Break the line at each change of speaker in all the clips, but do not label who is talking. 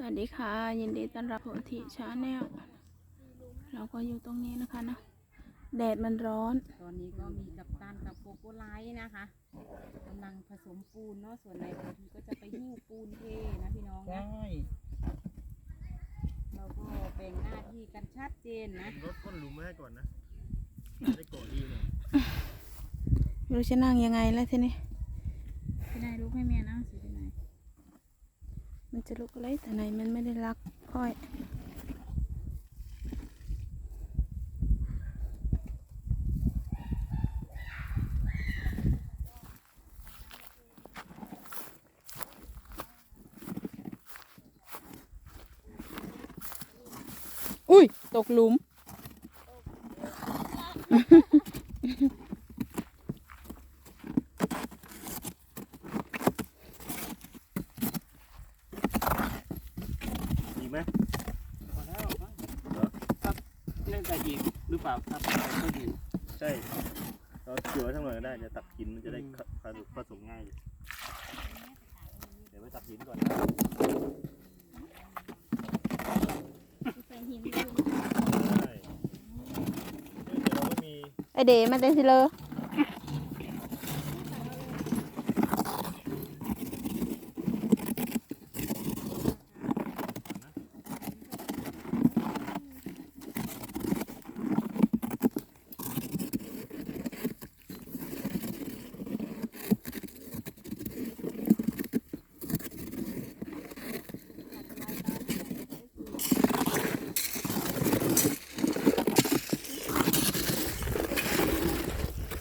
สวัสดีค่ะ ยินดีต้อนรับโพธิชาแนลเราก็อยู่ตรงนี้นะคะนะแดดมันร้อน
ตอนนี้ก็มีกัปตันกับโกโกไลท์นะคะกำลังผสมปูนเนาะส่วนในโพธีก็จะไปหิ้วปูนเทนะพี่น้องนะ
ใช่
เราก็แบ่งหน้าที่กันชัดเจนนะ
รถก้นหลุมมาให้ก่อนนะได้ก่อดีเลย
ไม่รู้จะนั่งยังไงแล้วทีนี้
พี่นายรู้ให้แม่นั่งสิพี่นาย
มัน จะลุกอะไรแต่ไหนมันไม่ได้รักค่อยอุ้ย ตกหลุม
ดีไหม
พอแล้วมั้งครับเล่นแต่อีกหรือเปล่าครับไม่เห็น
ใช่เราเกี่ยวไว้ทั้งหน่อยก็ได้เดี๋ยวตักหินมันจะได้ผผสมผสมง่ายเลยเดี๋ยวไปตักหินก่อนนะ
ใส่หิน
ใช่เดี๋ยวเราก็มี
ไอเด๋มันเป็นสิเลอ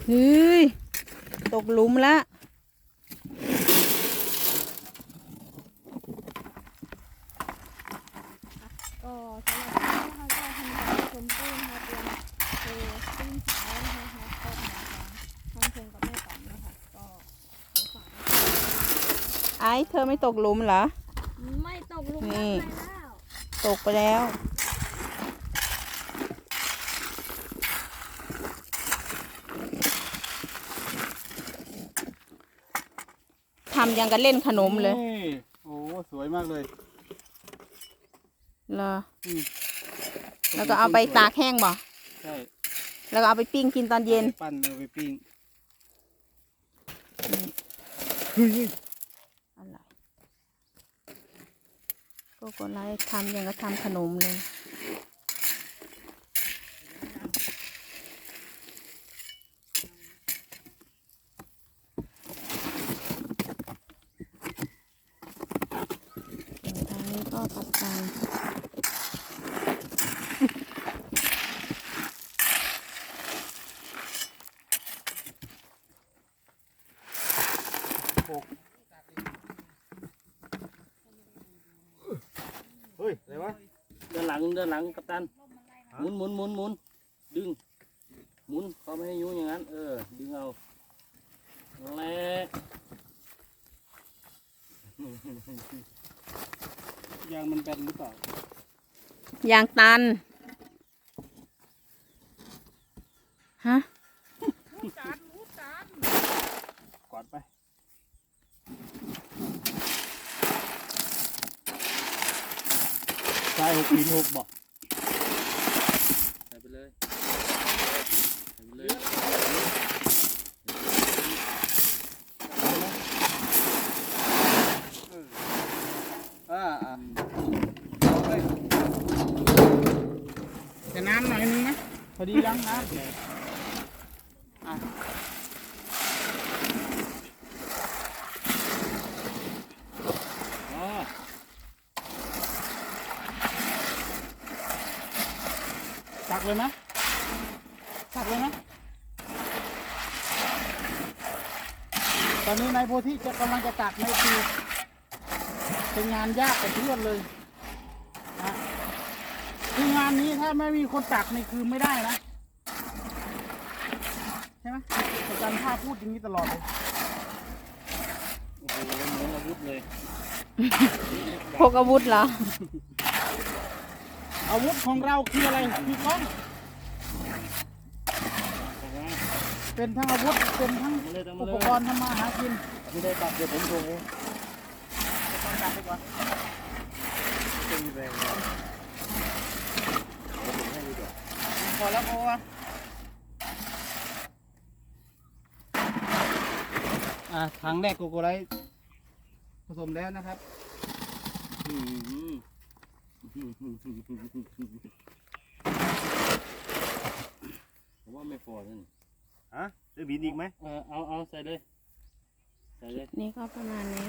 เฮ้ย ตกหลุมละ
ก็สำหรับวันนี้นะคะก็ทำการผสมปูนนะคะเตรียมเทปิ้งเช้านะคะก็มาทางทางพงกับแม่ป๋อมนะคะก็ขอฝาก
ไอ้เธอไม่ตกหลุมเหรอ
ไม่ตกหลุม
นี่
แล้ว
ตกไปแล้ว ทำยังกันเล่นขนมเลย
นี่โอ้สวยมากเลย
เหรอ
อืม
แล้วก็เอาไปตากแห้งบ่
ใช่
แล้วก็เอาไปปิ้งกินตอนเย็น
ปั้นเอาไปปิ้ง
อะไรโกโกไลท์ทำยังก็ทำขนมเลย ทางนี้ก็ปักกัน
เฮ้ยอะไรวะ
เดินหลังเดินหลังกัปตันหมุนหมุนหมุนหมุนดึงหมุนเขาไม่ให้ยุ่งอย่างนั้น เออ ดึงเอานั่นแหละยางมันแบนหรือเปล่ายา
งตันฮะ
กอดไป ใช่หกปีนหกบอกใส่ไปเลยใส่ไปเลยอ่าอ่าเฮ้ยจะน้ำหน่อยนึงนะพอดียังน้ำอะอ๋อ ตักเลยไหมตักเลยไหมตอนนี้นายโพธิจะกำลังจะตักในคือเป็นงานยากกับเพื่อนเลยนะคืองานนี้ถ้าไม่มีคนตักนี่คือไม่ได้นะ ใช่ไหมอาจารย์ภาพพูดอย่างนี้ตลอดเลยโอ้โหเหมือนอาวุธเลย
พกอาวุธเหรอ
อาวุธของเราคืออะไรคือกล้อง เป็นทั้งอาวุธ เป็นทั้งอุปกรณ์ทำมาหากิน
ไม่ได้ตักเดี๋ยวผมส่งเอง
อุปกรณ์จับไปก่อน
มีแรงนะเอาผมให้ดีกว่า
พอแล้วพอวะอะถังแรกโกโกไลท์ผสมแล้วนะครับ
อืม
ผมว่าไม่พอนั่น
ฮะจะบินอีกไหม
เออเอาเอาใส่เลย ใส่เลย
นี่ก็ประมาณนี้